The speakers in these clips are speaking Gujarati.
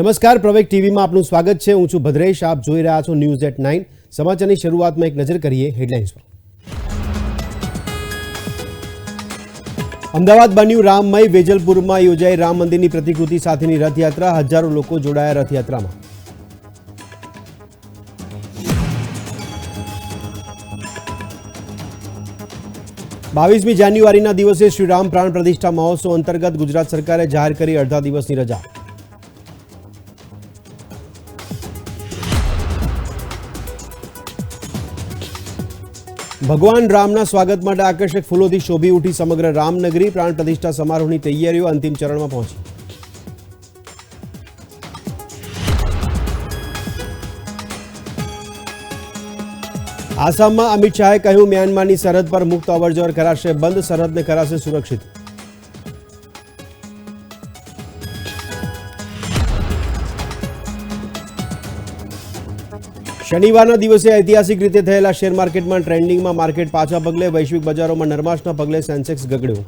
નમસ્કાર પ્રવેક ટીવીમાં આપનું સ્વાગત છે. હું છું ભદ્રેશ. આપ જોઈ રહ્યા છો ન્યૂઝ એટ નાઇન. સમાચારની શરૂઆતમાં એક નજર કરીએ હેડલાઇન્સ પર. અમદાવાદ બન્યું રામમય. વેજલપુરમાં યોજાઈ રામ મંદિરની પ્રતિકૃતિ સાથેની રથયાત્રા. હજારો લોકો જોડાયા રથયાત્રામાં. બાવીસમી જાન્યુઆરીના દિવસે શ્રીરામ પ્રાણ પ્રતિષ્ઠા મહોત્સવ અંતર્ગત ગુજરાત સરકારે જાહેર કરી અડધા દિવસની રજા. ભગવાન રામના સ્વાગત માટે આકર્ષક ફૂલોથી શોભી ઉઠી સમગ્ર રામનગરી પ્રાણ પ્રતિષ્ઠા સમારોહની તૈયારીઓ અંતિમ ચરણમાં પહોંચી. આસામમાં અમિત શાહે કહ્યું, મ્યાનમારની સરહદ પર મુક્ત અવરજવર કરાશે બંધ, સરહદને કરાશે સુરક્ષિત. શનિવારના દિવસે ઐતિહાસિક રીતે થયેલા શેર માર્કેટમાં ટ્રેન્ડિંગમાં માર્કેટ પાછા પગલે વૈશ્વિક બજારોમાં નરમાશના પગલે સેન્સેક્સ ગગડ્યું.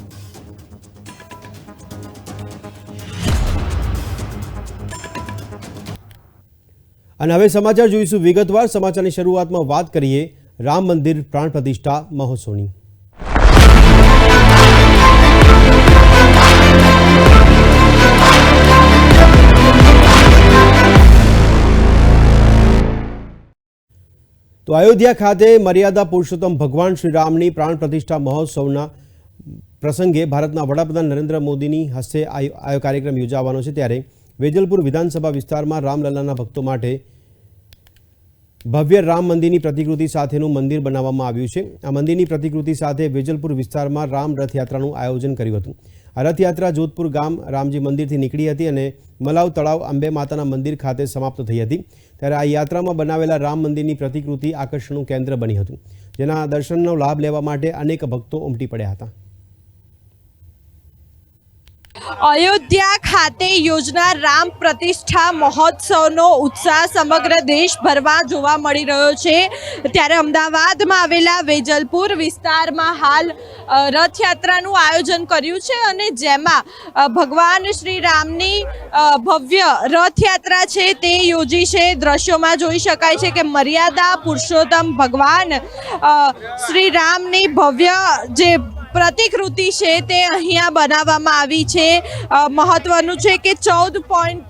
અને હવે સમાચાર જોઈશું. વિગતવાર સમાચારની શરૂઆતમાં વાત કરીએ. રામ મંદિર પ્રાણ પ્રતિષ્ઠા મહોત્સવની. તો અયોધ્યા ખાતે મર્યાદા પુરુષોત્તમ ભગવાન શ્રી રામની પ્રાણ પ્રતિષ્ઠા મહોત્સવના પ્રસંગે ભારતના વડાપ્રધાન નરેન્દ્ર મોદીની હસ્તે આ કાર્યક્રમ યોજાવાનો છે. ત્યારે વેજલપુર વિધાનસભા વિસ્તારમાં રામલલ્લાના ભક્તો માટે ભવ્ય રામ મંદિરની પ્રતિકૃતિ સાથેનું મંદિર બનાવવામાં આવ્યું છે. આ મંદિરની પ્રતિકૃતિ સાથે વેજલપુર વિસ્તારમાં રામ રથયાત્રાનું આયોજન કર્યું હતું. આ રથયાત્રા જોધપુર ગામ રામજી મંદિરથી નીકળી હતી અને મલાવ તળાવ અંબે માતાના મંદિર ખાતે સમાપ્ત થઈ હતી. ત્યારે આ યાત્રામાં બનાવેલા રામ મંદિરની પ્રતિકૃતિ આકર્ષણનું કેન્દ્ર બની હતું, જેના દર્શનનો લાભ લેવા માટે અનેક ભક્તો ઉમટી પડ્યા હતા. અયોધ્યા ખાતે યોજનાર રામ પ્રતિષ્ઠા મહોત્સવનો ઉત્સાહ સમગ્ર દેશભરમાં જોવા મળી રહ્યો છે. ત્યારે અમદાવાદમાં આવેલા વેજલપુર વિસ્તારમાં હાલ રથયાત્રાનું આયોજન કર્યું છે અને જેમાં ભગવાન શ્રી રામની ભવ્ય રથયાત્રા છે તે યોજી છે. દ્રશ્યોમાં જોઈ શકાય છે કે મર્યાદા પુરુષોત્તમ ભગવાન શ્રી રામની ભવ્ય જે પ્રતિકૃતિ છે તે અહીંયા બનાવવામાં આવી છે. મહત્વનું છે કે ચૌદ પોઈન્ટ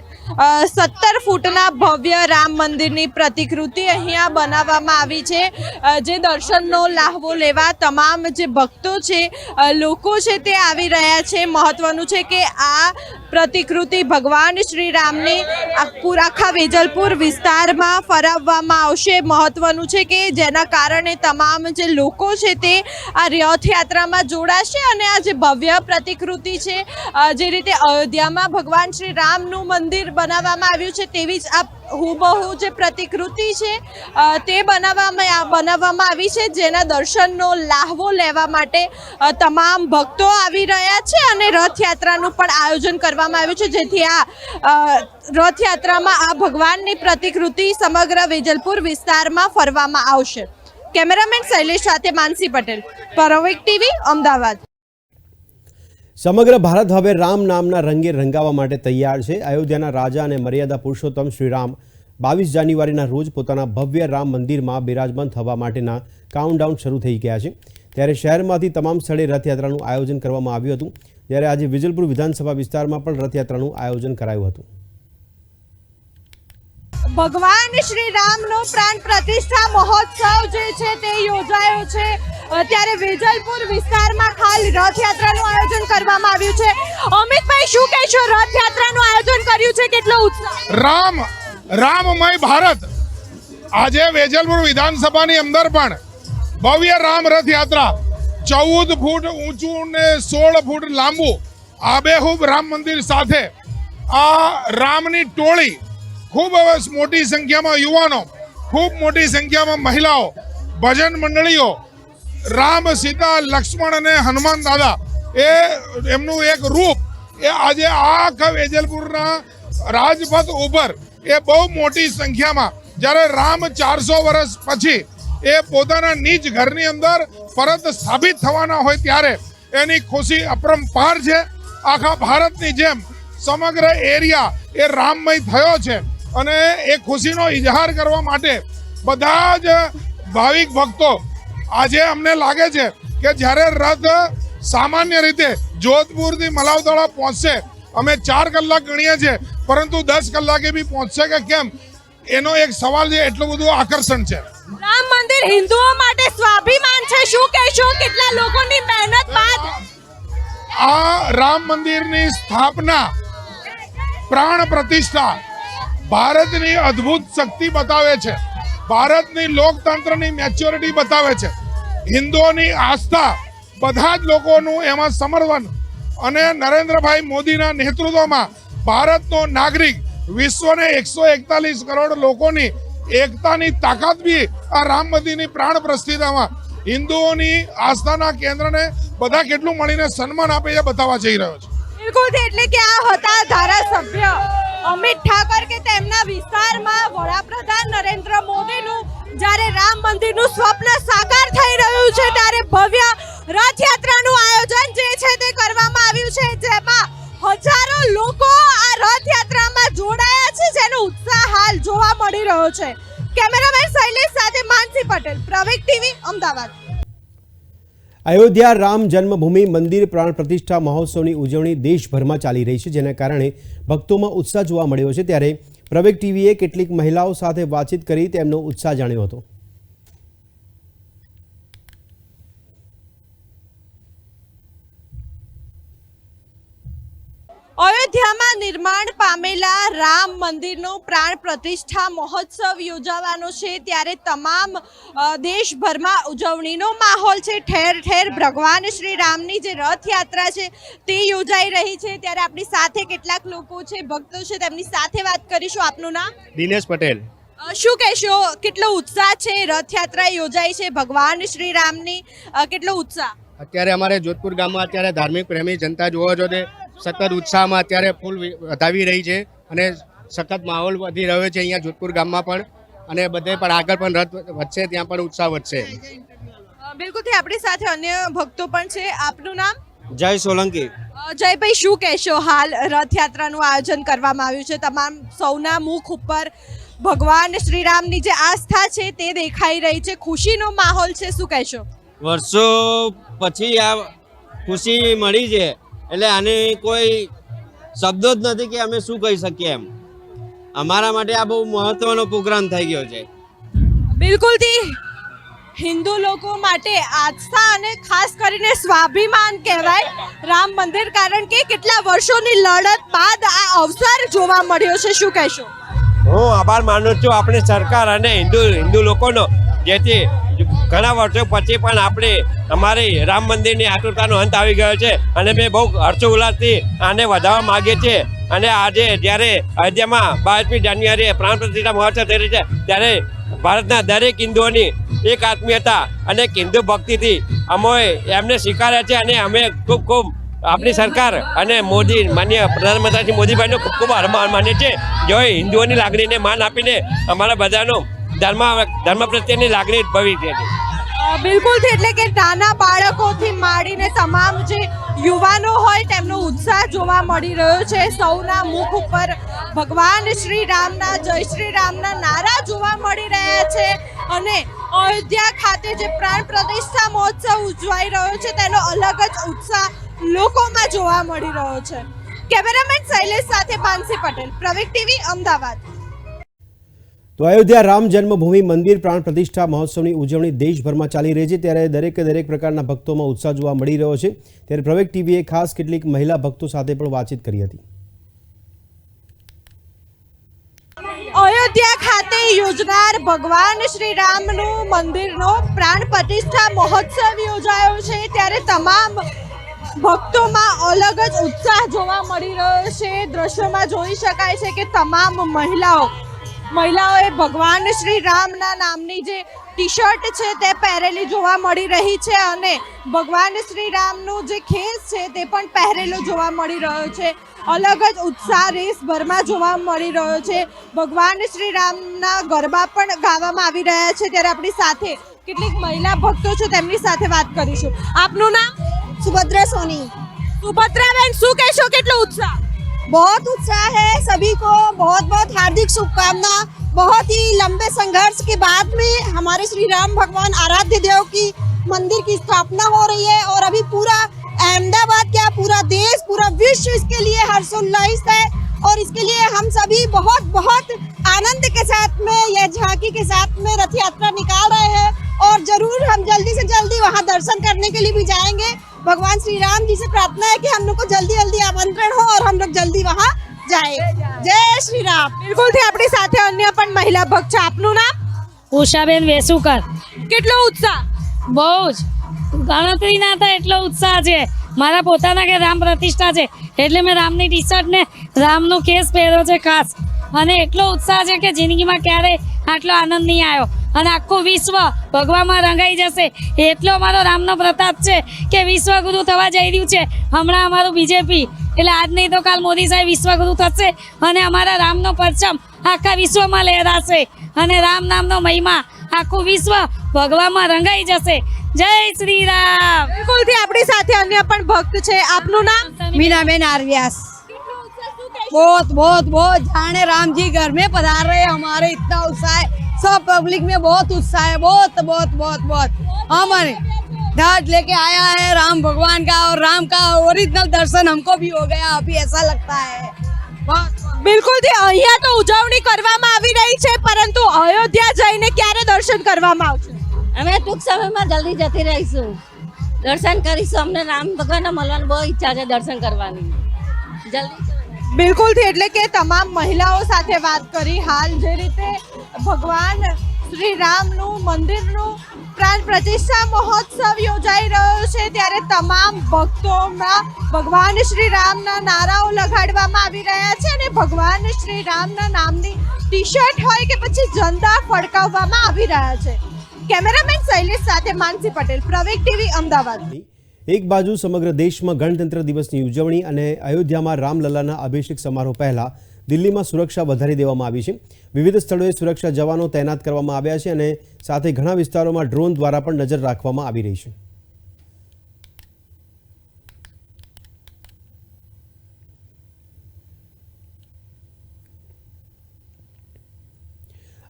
સત્તર ફૂટના ભવ્ય રામ મંદિરની પ્રતિકૃતિ અહીંયા બનાવવામાં આવી છે. જે દર્શનનો લાહવો લેવા તમામ જે ભક્તો છે લોકો છે તે આવી રહ્યા છે. મહત્વનું છે કે આ પ્રતિકૃતિ ભગવાન શ્રી રામની આ પૂરા આખા વેજલપુર વિસ્તારમાં ફરાવવામાં આવશે. મહત્વનું છે કે જેના કારણે તમામ જે લોકો છે તે આ રથયાત્રામાં જોડાશે અને આ જે ભવ્ય પ્રતિકૃતિ છે જે રીતે અયોધ્યામાં ભગવાન શ્રી રામનું મંદિર બનાવવામાં આવ્યું છે, તેવી જ આ હુબહુ જે પ્રતિકૃતિ છે તે બનાવવામાં બનાવવામાં આવી છે, જેના દર્શનનો લાહવો લેવા માટે તમામ ભક્તો આવી રહ્યા છે અને રથયાત્રાનું પણ આયોજન કરવામાં આવ્યું છે. જેથી આ રથયાત્રામાં આ ભગવાનની પ્રતિકૃતિ સમગ્ર વેજલપુર વિસ્તારમાં ફરવામાં આવશે. કેમેરામેન શૈલેષ સાથે માનસી પટેલ, પરોવિક ટીવી, અમદાવાદ. સમગ્ર ભારત હવે રામ નામના રંગે રંગાવા માટે તૈયાર છે. અયોધ્યાના રાજા અને મર્યાદા પુરુષોત્તમ શ્રીરામ બાવીસ જાન્યુઆરીના રોજ પોતાના ભવ્ય રામ મંદિરમાં બિરાજમાન થવા માટેના કાઉન્ટડાઉન શરૂ થઈ ગયા છે. ત્યારે શહેરમાંથી તમામ સ્થળે રથયાત્રાનું આયોજન કરવામાં આવ્યું હતું. જ્યારે આજે વિજલપુર વિધાનસભા વિસ્તારમાં પણ રથયાત્રાનું આયોજન કરાયું હતું. ભગવાન શ્રી રામનો પ્રાણ પ્રતિષ્ઠા મહોત્સવ જે છે તે યોજાયો છે. અત્યારે વેજલપુર વિસ્તારમાં ખાલી રથયાત્રાનું આયોજન કરવામાં આવ્યું છે. અમિતભાઈ, શું કહેશો? રથયાત્રાનું આયોજન કર્યું છે કેટલો ઉત્સાહ? રામ, રામમય ભારત. આજે વેજલપુર વિધાનસભાની અંદર પણ ભવ્ય રામ રથયાત્રા. ચૌદ ફૂટ ઊંચું ને સોળ ફૂટ લાંબુ આબેહૂબ રામ મંદિર સાથે આ રામની ટોળી ખૂબ હવે મોટી સંખ્યામાં યુવાનો, ખૂબ મોટી સંખ્યામાં મહિલાઓ, ભજન મંડળીઓ, રામ, સીતા, લક્ષ્મણ અને હનુમાન દાદા એ એમનું એક રૂપ, એ આજે આખા વેજલપુરના રાજપથ ઉપર એ બહુ મોટી સંખ્યામાં, જ્યારે રામ ચારસો વર્ષ પછી એ પોતાના નીચ ઘરની અંદર પરત સ્થાપિત થવાના હોય ત્યારે એની ખુશી અપરંપાર છે. આખા ભારતની જેમ સમગ્ર એરિયા એ રામમય થયો છે. અને એ ખુશીનો ઇજહાર કરવા માટે બધા જ ભાવિક ભક્તો આજે અમને લાગે છે કે જ્યારે રથ સામાન્ય રીતે જોધપુરથી મલાવદળા પહોંચશે અમે ચાર કલાક ગણીએ છીએ પરંતુ દસ કલાકે બી પહોંચશે કે કેમ? એનો એક સવાલ છે એટલું બધું આકર્ષણ છે. રામ મંદિર હિન્દુઓ માટે સ્વાભિમાન છે. શું કહેશો? કેટલા લોકોની મહેનત બાદ આ રામ મંદિરની સ્થાપના પ્રાણ પ્રતિષ્ઠા ભારતની અદ્ભુત શક્તિ બતાવે છે. ભારતની લોકતંત્રની મેચ્યોરિટી બતાવે છે. હિન્દુઓની આસ્થા બધા જ લોકોનું એમાં સમર્થન અને નરેન્દ્રભાઈ મોદીના નેતૃત્વમાં ભારતનો નાગરિક વિશ્વને એકસો એકતાલીસ કરોડ લોકોની એકતાની તાકાત બી આ રામ મંદિરની પ્રાણ પ્રસ્થિતામાં હિન્દુઓની આસ્થાના કેન્દ્રને બધા કેટલું મળીને સન્માન આપે એ બતાવવા જઈ રહ્યો છે. બિલકુલ, એટલે કે આ હતા ધારાસભ્ય. અમિત ઠાકર કે તેમના વિસ્તારમાં વડાપ્રધાન નરેન્દ્ર મોદીનું જ્યારે રામ મંદિરનું સ્વપ્ન સાકાર થઈ રહ્યું છે, ત્યારે ભવ્ય રથયાત્રાનું આયોજન જે છે તે કરવામાં આવ્યું છે, જેમાં હજારો લોકો આ રથયાત્રામાં જોડાયા છે, જેનો ઉત્સાહ હાલ જોવા મળી રહ્યો છે. કેમેરામેન શૈલેષ સાથે માનસી પટેલ, પ્રવેગ ટીવી, અમદાવાદ. અયોધ્યા રામ જન્મભૂમિ મંદિર પ્રાણ પ્રતિષ્ઠા મહોત્સવની ઉજવણી દેશભરમાં ચાલી રહી છે, જેના કારણે ભક્તોમાં ઉત્સાહ જોવા મળ્યો છે. ત્યારે પ્રવેગ ટીવીએ કેટલીક મહિલાઓ સાથે વાતચીત કરી તેમનો ઉત્સાહ જાણ્યો હતો. અયોધ્યામાં નિર્માણ પામેલા રામ મંદિરનો પ્રાણ પ્રતિષ્ઠા મહોત્સવ યોજાવાનો છે. ત્યારે તમામ દેશભરમાં ઉજવણીનો માહોલ છે. ઠેર ઠેર ભગવાન શ્રી રામની જે રથયાત્રા છે તે યોજાઈ રહી છે. ત્યારે આપણી સાથે કેટલાક લોકો છે ભક્તો છે તેમની સાથે વાત કરીશું. આપનું નામ? દિનેશ પટેલ. શું કહેશો? કેટલો ઉત્સાહ છે રથયાત્રા યોજાઈ છે? ભગવાન શ્રી રામની કેટલો ઉત્સાહ? અત્યારે અમારે જોધપુર ગામમાં અત્યારે ધાર્મિક પ્રેમી જનતા જોવો તે સતત ઉત્સાહમાં અત્યારે ફૂલ વધાવી રહી છે અને સખત માહોલ વધી રહ્યો છે અહીંયા જોધપુર ગામમાં પણ. અને બધે પણ આગળ પણ રથ વધશે ત્યાં પણ ઉત્સાહ વધશે. બિલકુલ બિલકુલથી આપણી સાથે અન્ય ભક્તો પણ છે. આપનું નામ? જય સોલંકી. જયભાઈ શું કહેશો હાલ રથયાત્રાનું આયોજન કરવામાં આવ્યું છે? તમામ સૌના મુખ ઉપર ભગવાન શ્રીરામની જે આસ્થા છે તે દેખાઈ રહી છે. ખુશીનો માહોલ છે શું કહેશો? વર્ષો પછી આ ખુશી મળી છે. એટલે આને કોઈ શબ્દો જ નથી કે અમે શું કહી શકીએ એમ. અમારા માટે આ બહુ મહત્વનો પ્રોગ્રામ થઈ ગયો છે. બિલકુલથી. હિન્દુ લોકો માટે આસ્થા અને ખાસ કરીને સ્વાભિમાન કહેવાય રામ મંદિર કારણ કે કેટલા વર્ષોની લડત બાદ આ અવસર જોવા મળ્યો છે. શું કહેશો? હું આભાર માનું છું. આપણી સરકાર અને હિન્દુ હિન્દુ લોકોનો જેથી ઘણા વર્ષો પછી પણ આપણે અમારી રામ મંદિરની આતુરતાનો અંત આવી ગયો છે અને મેં બહુ હર્ષોલ્લાસથી આને વધારવા માગીએ છીએ. અને આજે જ્યારે અયોધ્યામાં બાવીસમી જાન્યુઆરીએ પ્રાણ પ્રતિષ્ઠા મહોત્સવ થઈ છે, ત્યારે ભારતના દરેક હિન્દુઓની એક આત્મીયતા અને હિન્દુ ભક્તિથી અમે એમને સ્વીકાર્યા છે અને અમે ખૂબ ખૂબ આપણી સરકાર અને મોદી માન્ય પ્રધાનમંત્રી મોદીભાઈનો ખૂબ ખૂબ આભાર માનીએ છીએ. જેઓએ હિન્દુઓની લાગણીને માન આપીને અમારા બધાનો ધર્મ ધર્મ પ્રત્યેની લાગણી ઉદભવી છે. બિલકુલ એટલે કે નાના બાળકોથી માંડીને તમામ જે યુવાનો હોય તેમનો ઉત્સાહ જોવા મળી રહ્યો છે. સૌના મુખ ઉપર ભગવાન શ્રી રામના, જય શ્રી રામના નારા જોવા મળી રહ્યા છે. અને અયોધ્યા ખાતે જે પ્રાણ પ્રતિષ્ઠા મહોત્સવ ઉજવાઈ રહ્યો છે, તેનો અલગ જ ઉત્સાહ લોકોમાં જોવા મળી રહ્યો છે. કેમેરામેન શૈલેષ સાથે માનસી પટેલ પ્રવેગ ટીવી, અમદાવાદ. તો અયોધ્યા રામ જન્મભૂમિ મંદિર પ્રાણ પ્રતિષ્ઠા મહોત્સવની ઉજવણી દેશભરમાં ચાલી રહી છે. ત્યારે દરેકે દરેક પ્રકારના ભક્તોમાં ઉત્સાહ જોવા મળી રહ્યો છે. ત્યારે પ્રવેક ટીવીએ ખાસ કેટલીક મહિલા ભક્તો સાથે પણ વાતચીત કરી હતી. અયોધ્યા ખાતે યોજનાર ભગવાન શ્રી રામનું મંદિરનો પ્રાણ પ્રતિષ્ઠા મહોત્સવ યોજાયો છે. ત્યારે તમામ ભક્તોમાં અલગ જ ઉત્સાહ જોવા મળી રહ્યો છે. દ્રશ્યોમાં જોઈ શકાય છે કે તમામ મહિલાઓ મહિલાઓએ ભગવાન શ્રી રામના નામની જે ટી શર્ટ છે તે પહેરેલી જોવા મળી રહી છે અને ભગવાન શ્રી રામનું જે ખેસ છે તે પણ પહેરેલો જોવા મળી રહ્યો છે. અલગ જ ઉત્સાહ રેસભરમાં જોવા મળી રહ્યો છે. ભગવાન શ્રી રામના ગરબા પણ ગાવામાં આવી રહ્યા છે. ત્યારે આપણી સાથે કેટલીક મહિલા ભક્તો છે તેમની સાથે વાત કરીશું. આપનું નામ? સુભદ્રા સોની. સુભદ્રાબેન શું કહેશો? કેટલો ઉત્સાહ? बहुत उत्साह है सभी को, बहुत बहुत हार्दिक शुभकामना, बहुत ही लंबे संघर्ष के बाद में हमारे श्री राम भगवान आराध्य देव की मंदिर की स्थापना हो रही है और अभी पूरा अहमदाबाद क्या, पूरा देश, पूरा विश्व इसके लिए हर्षोल्लास है और इसके लिए हम सभी बहुत बहुत आनंद के साथ में यह झांकी के साथ में रथ यात्रा निकाल रहे हैं और ज़रूर हम जल्दी से जल्दी वहाँ दर्शन करने के लिए भी जाएँगे। भगवान श्री राम जी से प्रार्थना है कि हम लोग को जल्दी जल्दी आमंत्रण हो और हम लोग जल्दी वहां जाए जय श्री राम બિલકુલથી આપણી સાથે અન્ય પણ મહિલા ભક્ત છે આપનું નામ ઉષાબેન વેસુકર કેટલો ઉત્સાહ બહુ જ ગણતરી ના થાય એટલો ઉત્સાહ છે મારા પોતાના કે રામ પ્રતિષ્ઠા છે એટલે મેં રામની ટી શર્ટ ને રામનો કેસ પહેર્યો છે ખાસ અને એટલો ઉત્સાહ છે કે જિંદગીમાં ક્યારેય આટલો આનંદ નહીં આવ્યો અને આખું વિશ્વ ભગવામાં રંગાઈ જશે એટલો અમારો રામનો પ્રતાપ છે કે વિશ્વગુરુ થવા જઈ રહ્યું છે હમણાં અમારું બીજેપી એટલે આજ નહીં તો કાલ મોદી સાહેબ વિશ્વગુરુ થશે અને અમારા રામનો પરચમ આખા વિશ્વમાં લહેરાશે અને રામ નામનો મહિમા આખું વિશ્વ ભગવામાં રંગાઈ જશે જય શ્રી રામ બિલકુલથી આપણી સાથે અન્ય પણ ભક્ત છે આપનું નામ मीना बेन आरव्यास बहुत बहुत बहुत जाने राम जी घर में पधार रहे हैं हमारे इतना उत्साह है सब पब्लिक में बहुत उत्साह है बहुत बहुत बहुत बहुत हमारे ढाट लेके आया है राम भगवान का और राम का ओरिजिनल दर्शन हमको भी हो गया अभी ऐसा लगता है बहुत બિલકુલથી અહીંયા તો ઉજવણી કરવામાં આવી રહી છે પરંતુ અયોધ્યા જઈને ક્યારે દર્શન કરવામાં આવશે અમે ટૂંક સમયમાં જલ્દી જતી રહીશું દર્શન કરીશું અમને રામ ભગવાનને મળવાની બહુ ઈચ્છા છે દર્શન કરવાની જલ્દી બિલકુલથી એટલે કે તમામ મહિલાઓ સાથે વાત કરી હાલ જે રીતે ભગવાન શ્રી રામનું મંદિરનું પ્રાણ પ્રતિષ્ઠા મહોત્સવ યોજાઈ રહ્યો છે, ત્યારે તમામ ભક્તોમાં ભગવાન શ્રી રામના નારાઓ લગાડવામાં આવી રહ્યા છે અને ભગવાન શ્રી રામના નામની ટી શર્ટ હોય કે પછી ઝંડા ફડકાવવામાં આવી રહ્યા છે. કેમેરામેન શૈલેષ સાથે માનસી પટેલ પ્રવેગ ટીવી, અમદાવાદ. એક બાજુ સમગ્ર દેશમાં ગણતંત્ર દિવસની ઉજવણી અને અયોધ્યામાં રામલલ્લાના અભિષેક સમારોહ પહેલા દિલ્હીમાં સુરક્ષા વધારી દેવામાં આવી છે. વિવિધ સ્થળોએ સુરક્ષા જવાનો તૈનાત કરવામાં આવ્યા છે અને સાથે ઘણા વિસ્તારોમાં ડ્રોન દ્વારા પણ નજર રાખવામાં આવી રહી છે.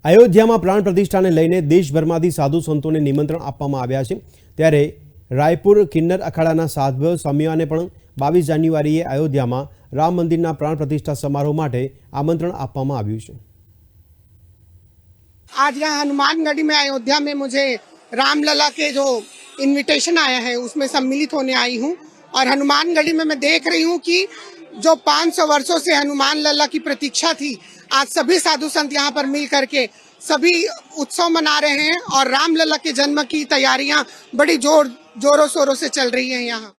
અયોધ્યામાં પ્રાણ પ્રતિષ્ઠાને લઈને દેશભરમાંથી સાધુ સંતોને નિમંત્રણ આપવામાં આવ્યા છે. ત્યારે રાયપુર કિન્નર અખાડાના સાધ્વ સ્વામીઓને પણ બાવીસ જાન્યુઆરીએ અયોધ્યામાં રામ મંદિરના પ્રાણ પ્રતિષ્ઠા સમારોહ માટે આમંત્રણ આપવામાં આવ્યું છે आज यहाँ हनुमानगढ़ी में अयोध्या में मुझे रामलला के जो इनविटेशन आया है उसमें सम्मिलित होने आई हूँ और हनुमानगढ़ी में मैं देख रही हूँ कि जो 500 वर्षों से हनुमान लला की प्रतीक्षा थी आज सभी साधु संत यहाँ पर मिल करके सभी उत्सव मना रहे हैं और रामलला के जन्म की तैयारियां बड़ी जोर जोरों शोरों से चल रही हैं यहाँ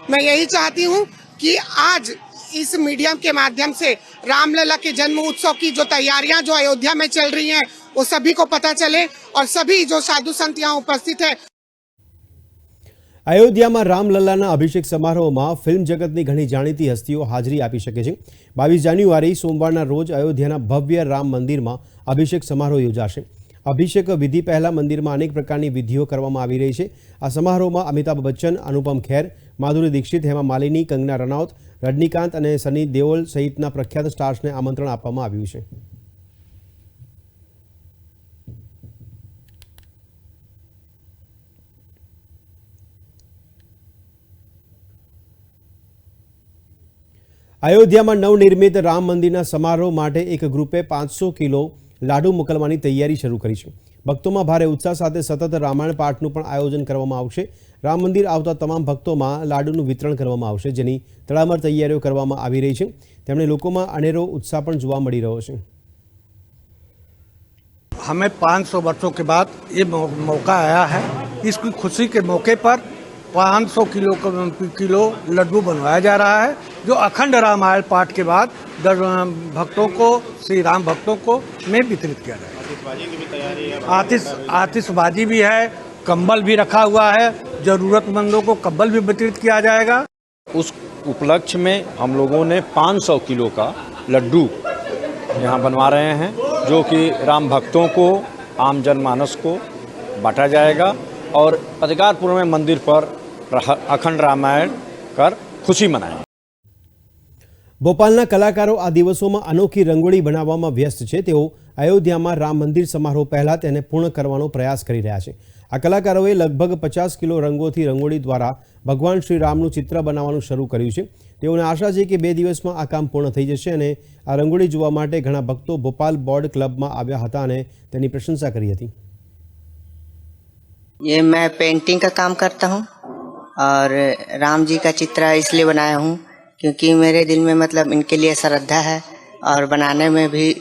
मैं यही चाहती हूँ कि आज इस मीडियम के माध्यम से रामलला के जन्म उत्सव की जो तैयारियां जो अयोध्या में चल रही हैं वो सभी को पता चले और सभी जो साधु संत यहाँ उपस्थित है અયોધ્યામાં રામલલ્લાના અભિષેક સમારોહમાં ફિલ્મ જગતની ઘણી જાણીતી હસ્તીઓ હાજરી આપી શકે છે બાવીસ જાન્યુઆરી સોમવારના રોજ અયોધ્યાના ભવ્ય રામ મંદિરમાં અભિષેક સમારોહ યોજાશે. અભિષેક વિધિ પહેલા મંદિરમાં અનેક પ્રકારની વિધિઓ કરવામાં આવી રહી છે. આ સમારોહમાં અમિતાભ બચ્ચન, અનુપમ ખેર, માધુરી દીક્ષિત, હેમા માલિની, કંગના રનૌત, રજનીકાંત અને સની દેઓલ સહિતના પ્રખ્યાત સ્ટાર્સને આમંત્રણ આપવામાં આવ્યું છે. અયોધ્યામાં નવનિર્મિત રામ મંદિરના સમારોહ માટે એક ગ્રુપે પાંચસો કિલો લાડુ મોકલવાની તૈયારી શરૂ કરી છે ભક્તોમાં ભારે ઉત્સાહ સાથે સતત રામાયણ પાઠનું પણ આયોજન કરવામાં આવશે રામ મંદિર આવતા તમામ ભક્તોમાં લાડુનું વિતરણ કરવામાં આવશે જેની તડામાર તૈયારીઓ કરવામાં આવી રહી છે તેમણે લોકોમાં અનેરો ઉત્સાહ પણ જોવા મળી રહ્યો છે हमें 500 वर्षों के बाद ये मौ- मौका आया है इसकी खुशी के मौके पर 500 किलो किलो लड्डू बनवाया जा रहा है जो अखंड रामायण पाठ के बाद भक्तों को श्री राम भक्तों को में वितरित किया जाएगा। आतिश आतिशबाजी भी है कंबल भी रखा हुआ है जरूरतमंदों को कंबल भी वितरित किया जाएगा। उस उपलक्ष्य में हम लोगों ने 500 किलो का लड्डू यहाँ बनवा रहे हैं जो कि राम भक्तों को आम जनमानस को बांटा जाएगा और अधिकारपुर में मंदिर पर रह- अखंड रामायण कर खुशी मनाएंगे ભોપાલના કલાકારો આ દિવસોમાં અનોખી રંગોળી બનાવવામાં વ્યસ્ત છે તેઓ અયોધ્યામાં રામ મંદિર સમારોહ પહેલાં તેને પૂર્ણ કરવાનો પ્રયાસ કરી રહ્યા છે આ કલાકારોએ લગભગ પચાસ કિલો રંગોથી રંગોળી દ્વારા ભગવાન શ્રી રામનું ચિત્ર બનાવવાનું શરૂ કર્યું છે તેઓને આશા છે કે બે દિવસમાં આ કામ પૂર્ણ થઈ જશે અને આ રંગોળી જોવા માટે ઘણા ભક્તો ભોપાલ બોર્ડ ક્લબમાં આવ્યા હતા અને તેની પ્રશંસા કરી હતી ये मैं पेंटिंग का काम करता हूँ और राम जी का चित्र इसलिए बनाया हूँ क्योंकि मेरे दिल में मतलब इनके लिए श्रद्धा है और बनाने में भी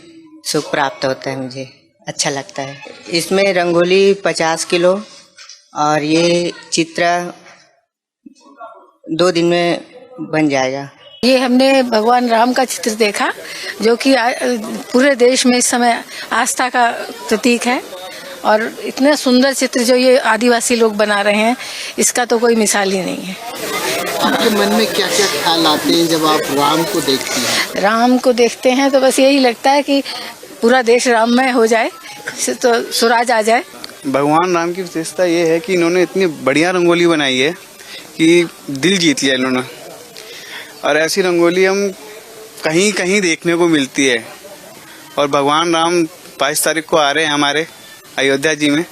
सुख प्राप्त होता है मुझे अच्छा लगता है। इसमें रंगोली पचास किलो और ये चित्र दो दिन में बन जाएगा। ये हमने भगवान राम का चित्र देखा, जो कि पूरे देश में इस समय आस्था का प्रतीक है। और इतना सुंदर चित्र जो ये आदिवासी लोग बना रहे हैं इसका तो कोई मिसाल ही नहीं है। आपके मन में क्या क्या ख्याल आते हैं जब आप राम को देखते हैं? राम को देखते हैं तो बस यही लगता है कि पूरा देश राममय हो जाए तो स्वराज आ जाए। भगवान राम की विशेषता ये है कि इन्होंने इतनी बढ़िया रंगोली बनाई है कि दिल जीत लिया इन्होंने। और ऐसी रंगोली हम कहीं कहीं देखने को मिलती है। और भगवान राम बाईस तारीख को आ रहे हैं हमारे। अयोध्या जी में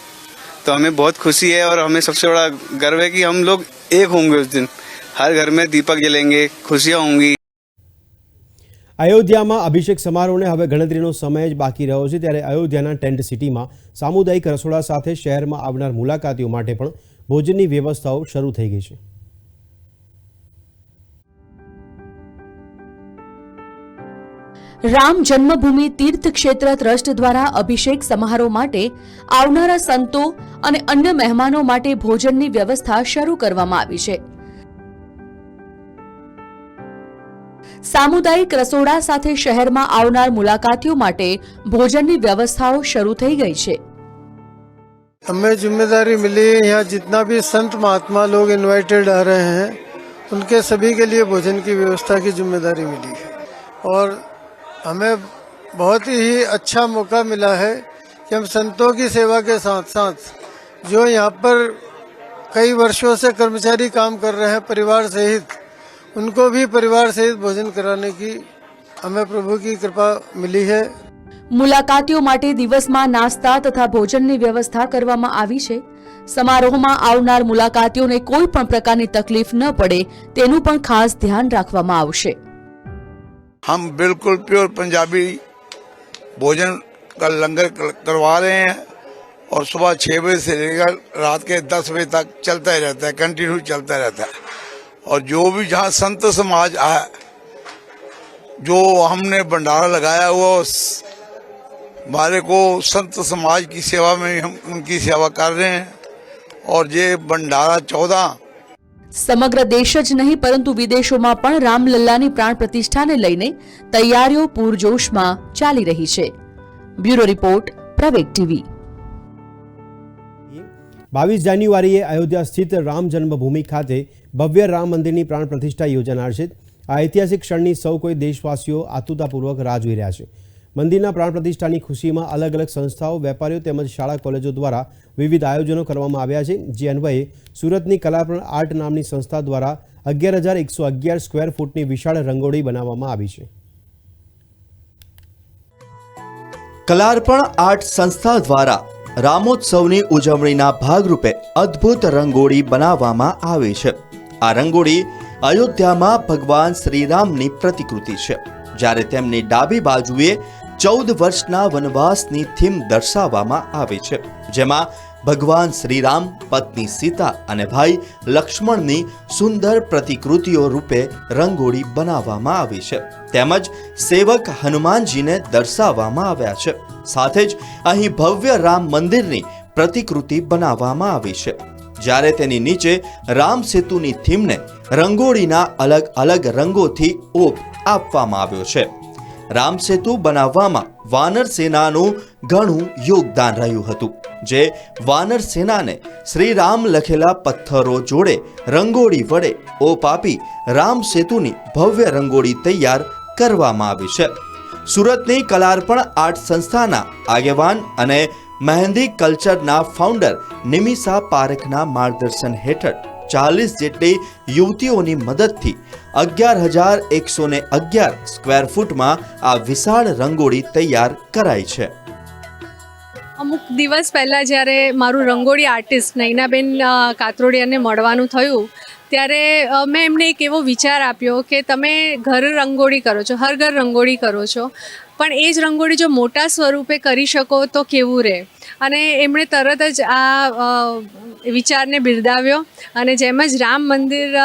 तो हमें बहुत खुशी है और हमें सबसे बड़ा गर्व है कि हम लोग एक होंगे उस दिन हर घर में दीपक जलेंगे खुशियाँ होंगी અયોધ્યામાં અભિષેક સમારોહને હવે ગણતરીનો સમય જ બાકી રહ્યો છે ત્યારે અયોધ્યાના ટેન્ટ સિટીમાં સામુદાયિક રસોડા સાથે શહેરમાં આવનાર મુલાકાતીઓ માટે પણ ભોજનની વ્યવસ્થાઓ શરૂ થઈ ગઈ છે રામ જન્મભૂમિ તીર્થ ક્ષેત્ર ટ્રસ્ટ દ્વારા અભિષેક સમારોહ માટે આવનારા સંતો અને અન્ય મહેમાનો માટે ભોજનની વ્યવસ્થા શરૂ કરવામાં આવી છે સામુદાયિક રસોડા સાથે શહેરમાં આવનાર મુલાકાતીઓ માટે ભોજનની વ્યવસ્થાઓ શરૂ થઈ ગઈ છે हमें जिम्मेदारी मिली है यहाँ जितना भी संत महात्मा लोग इनवाइटेड आ रहे हैं उनके सभी के लिए भोजन की व्यवस्था की जिम्मेदारी मिली है और हमें बहुत ही अच्छा मौका मिला है कि हम संतों की सेवा के साथ साथ जो यहाँ पर कई वर्षों से कर्मचारी काम कर रहे हैं परिवार सहित उनको भी परिवार सहित भोजन कराने की हमें प्रभु की कृपा मिली है મુલાકાતીઓ માટે દિવસમાં નાસ્તા તથા ભોજનની વ્યવસ્થા કરવામાં આવી છે સમારોહમાં આવનાર મુલાકાતીઓને કોઈ પણ પ્રકારની તકલીફ ન પડે તેનું પણ ખાસ ધ્યાન રાખવામાં આવશે हम बिल्कुल प्योर पंजाबी भोजन का लंगर करवा रहे हैं और सुबह छः बजे से लेकर रात के दस बजे तक चलता ही रहता है कंटिन्यू चलता रहता है। और जो भी जहाँ संत समाज है जो हमने भंडारा लगाया हुआ हमारे को संत समाज की सेवा में हम, उनकी सेवा कर रहे हैं। और ये भंडारा चौदह સમગ્ર દેશ જ નહીં, પરંતુ વિદેશોમાં પણ રામલલ્લાની પ્રાણ પ્રતિષ્ઠાને લઈને તૈયારીઓ પૂરજોશમાં ચાલી રહી છે. Bureau report, Praveg TV. બાવીસ જાન્યુઆરીએ અયોધ્યા સ્થિત રામ જન્મભૂમિ ખાતે ભવ્ય રામ મંદિરની પ્રાણ પ્રતિષ્ઠા યોજાનાર છે. આ ઐતિહાસિક ક્ષણની સૌ કોઈ દેશવાસીઓ આતુરતાપૂર્વક રાહ જોઈ રહ્યા છે. મંદિરના પ્રાણ પ્રતિષ્ઠાની ખુશીમાં અલગ અલગ સંસ્થાઓ, વેપારીઓ તેમજ શાળા કોલેજો દ્વારા વિવિધ આયોજનો કરવામાં આવ્યા છે. જે અન્વયે સુરતની કલાપણ આર્ટ નામની સંસ્થા દ્વારા અગિયાર હજાર એકસો અગિયાર સ્ક્વેર ફૂટની વિશાળ રંગોળી બનાવવામાં આવી છે. કલાર્પણ આર્ટ સંસ્થા દ્વારા રામોત્સવની ઉજવણીના ભાગરૂપે અદ્ભુત રંગોળી બનાવવામાં આવી છે. આ રંગોળી અયોધ્યામાં ભગવાન શ્રીરામની પ્રતિકૃતિ છે. જ્યારે તેમની ડાબી બાજુએ ચૌદ વર્ષના વનવાસની થીમ દર્શાવવામાં આવી છે, જેમાં ભગવાન શ્રીરામ, પત્ની સીતા અને ભાઈ લક્ષ્મણની સુંદર પ્રતિકૃતિઓ રૂપે રંગોળી બનાવવામાં આવી છે. તેમજ સેવક હનુમાનજીને દર્શાવવામાં આવ્યા છે. સાથે જ અહીં ભવ્ય રામ મંદિરની પ્રતિકૃતિ બનાવવામાં આવી છે. જ્યારે તેની નીચે રામ સેતુની થીમને રંગોળીના અલગ અલગ રંગોથી ઓપ આપવામાં આવ્યો છે. રામ સેતુ બનાવવામાં વાનર સેનાનું ઘણું યોગદાન રહ્યું હતું, જે વાનર સેનાને શ્રી રામ લખેલા પથ્થરો જોડે રંગોળી વડે ઓપ આપી રામ સેતુની ભવ્ય રંગોળી તૈયાર કરવામાં આવી છે. સુરતની કલાર્પણ આર્ટ સંસ્થાના આગેવાન અને મહેંદી કલ્ચરના ફાઉન્ડર નિમિષા પારેખના માર્ગદર્શન હેઠળ ચાલીસ જેટલી યુવતીઓની મદદથી અગિયાર હજાર એકસો ને અગિયાર સ્ક્વેર ફૂટમાં આ વિશાળ રંગોળી તૈયાર કરાઈ છે. અમુક દિવસ પહેલાં જ્યારે મારું રંગોળી આર્ટિસ્ટ નૈનાબેન કાતરોડિયાને મળવાનું થયું, ત્યારે મેં એમને એક એવો વિચાર આપ્યો કે તમે ઘર રંગોળી કરો છો, હર ઘર રંગોળી કરો છો, પણ એ જ રંગોળી જો મોટા સ્વરૂપે કરી શકો તો કેવું રહે અને એમણે તરત જ આ વિચારને બિરદાવ્યો અને જેમ જ રામ મંદિર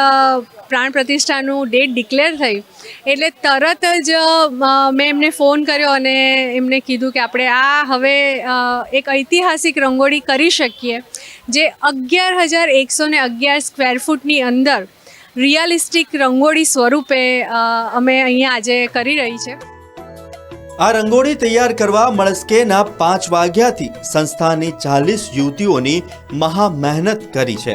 પ્રાણ પ્રતિષ્ઠાનું ડેટ ડિક્લેર થઈ, એટલે તરત જ મેં એમને ફોન કર્યો અને એમને કીધું કે આપણે આ હવે એક ઐતિહાસિક રંગોળી કરી શકીએ, જે અગિયાર હજાર એકસો ને અગિયાર સ્ક્વેર ફૂટની અંદર રિયાલિસ્ટિક રંગોળી સ્વરૂપે અમે અહીંયા આજે કરી રહી છે. આ રંગોળી તૈયાર કરવા મળસ્કેના પાંચ વાગ્યાથી સંસ્થાની ચાલીસ યુવતીઓની મહા મહેનત કરી છે.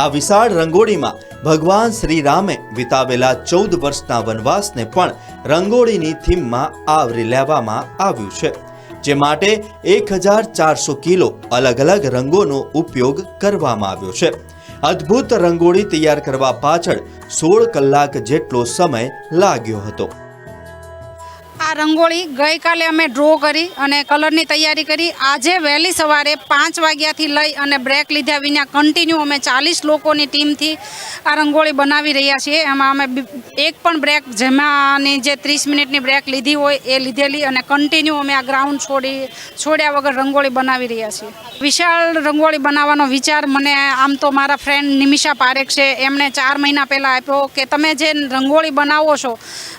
આ વિશાળ રંગોળીમાં ભગવાન શ્રી રામે વિતાવેલા ચૌદ વર્ષના વનવાસને પણ રંગોળીની થીમમાં આવરી લેવામાં આવ્યું છે, જે માટે એક હજાર ચારસો કિલો અલગ અલગ રંગોનો ઉપયોગ કરવામાં આવ્યો છે. અદ્ભુત રંગોળી તૈયાર કરવા પાછળ સોળ કલાક જેટલો સમય લાગ્યો હતો. આ રંગોળી ગઈકાલે અમે ડ્રો કરી અને કલરની તૈયારી કરી. આજે વહેલી સવારે પાંચ વાગ્યાથી લઈ અને બ્રેક લીધા વિના કન્ટિન્યુ અમે ચાલીસ લોકોની ટીમથી આ રંગોળી બનાવી રહ્યા છીએ. એમાં અમે એક પણ બ્રેક જેમાંની જે ત્રીસ મિનિટની બ્રેક લીધી હોય એ લીધેલી અને કન્ટિન્યુ અમે આ ગ્રાઉન્ડ છોડી, છોડ્યા વગર રંગોળી બનાવી રહ્યા છીએ. વિશાળ રંગોળી બનાવવાનો વિચાર મને આમ તો મારા ફ્રેન્ડ નિમિષા પારેખ છે. એમણે ચાર મહિના પહેલાં આપ્યો કે તમે જે રંગોળી બનાવો છો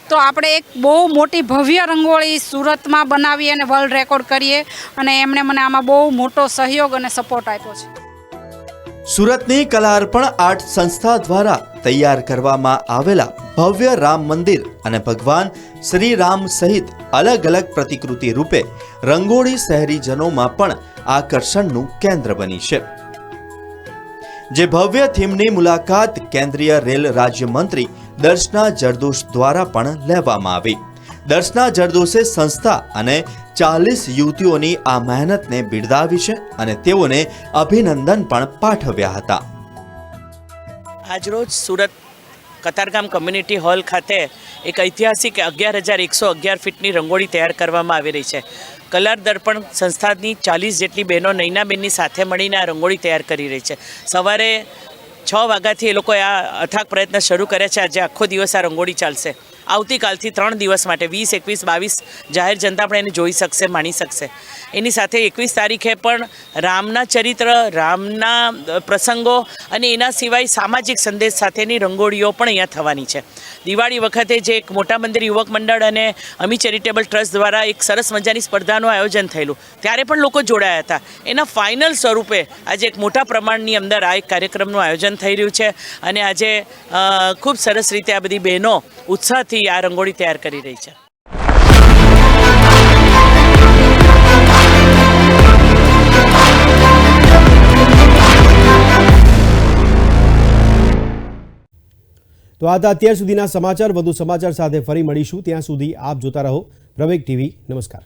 તો આપણે એક બહુ મોટી ભવ્ય રંગોળી સુરતમાં બનાવીએ અને વર્લ્ડ રેકોર્ડ કરીએ અને એમણે મને આમાં બહુ મોટો સહયોગ અને સપોર્ટ આપ્યો છે. સુરતની કલા અર્પણ આર્ટ સંસ્થા દ્વારા તૈયાર કરવામાં આવેલા ભવ્ય રામ મંદિર અને ભગવાન શ્રી રામ સહિત અલગ અલગ પ્રતિકૃતિ રૂપે રંગોળી શહેરીજનોમાં પણ આકર્ષણનું કેન્દ્ર બની છે. જે ભવ્ય થીમની મુલાકાત કેન્દ્રીય રેલ રાજ્યમંત્રી દર્શના જરદોશ દ્વારા પણ લેવામાં આવી. દર્શના જરદોશે સંસ્થા અને ચાલીસ યુવતીઓની આ મહેનતને બિરદાવી છે અને તેઓને અભિનંદન પણ પાઠવ્યા હતા. આજરોજ સુરત કતારગામ કમ્યુનિટી હોલ ખાતે એક ઐતિહાસિક અગિયાર હજાર એકસો અગિયાર ફીટની રંગોળી તૈયાર કરવામાં આવી રહી છે. કલર દર્પણ સંસ્થાની ચાલીસ જેટલી બહેનો નૈનાબેનની સાથે મળીને આ રંગોળી તૈયાર કરી રહી છે. સવારે છ વાગ્યાથી એ લોકોએ આ અથાગ પ્રયત્ન શરૂ કર્યા છે. આજે આખો દિવસ આ રંગોળી ચાલશે. આવતીકાલથી ત્રણ દિવસ માટે, વીસ, એકવીસ, બાવીસ જાહેર જનતા પણ એને જોઈ શકશે, માણી શકશે. એની સાથે એકવીસ તારીખે પણ રામના ચરિત્ર, રામના પ્રસંગો અને એના સિવાય સામાજિક સંદેશ સાથેની રંગોળીઓ પણ અહીંયા થવાની છે. દિવાળી વખતે જે એક મોટા મંદિર યુવક મંડળ અને અમી ચેરિટેબલ ટ્રસ્ટ દ્વારા એક સરસ મજાની સ્પર્ધાનું આયોજન થયેલું, ત્યારે પણ લોકો જોડાયા હતા. એના ફાઇનલ સ્વરૂપે આજે એક મોટા પ્રમાણની અંદર આ એક કાર્યક્રમનું આયોજન થઈ રહ્યું છે અને આજે ખૂબ સરસ રીતે આ બધી બહેનો ઉત્સાહથી આ રંગોળી તૈયાર કરી રહી છે. તો આ હતા અત્યાર સુધીના સમાચાર. વધુ સમાચાર સાથે ફરી મળીશું. ત્યાં સુધી આપ જોતા રહો પ્રવેગ ટીવી. નમસ્કાર.